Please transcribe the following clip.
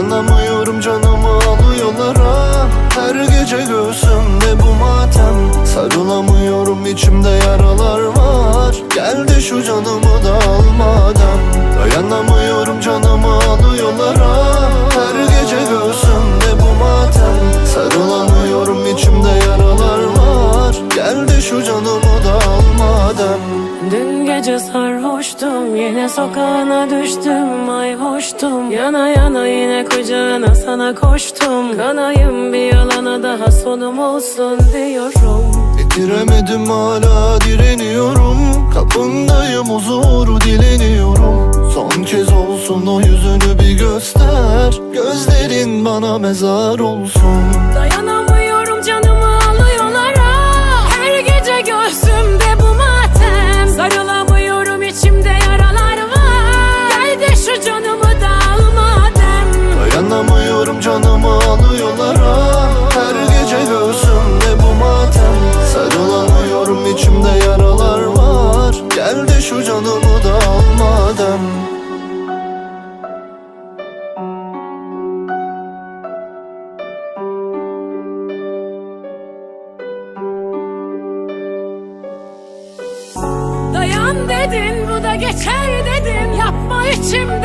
Dayanamıyorum canımı alıyorlar ha. Her gece göğsümde bu matem. Sarılamıyorum içimde yaralar var. Gel de şu canımı da al madem. Dayanamıyorum canımı gece sarhoştum Yine sokağına düştüm Ay hoştum Yana yana yine kucağına sana koştum. Kanayım bir yalana daha sonum olsun diyorum. Bitiremedim hala direniyorum. Kapındayım huzuru dileniyorum. Son kez olsun o yüzünü bir göster. Gözlerin bana mezar olsun. Dayanamıyorum canımı da al madem Dayan dedin bu da geçer dedim. Yapma içimde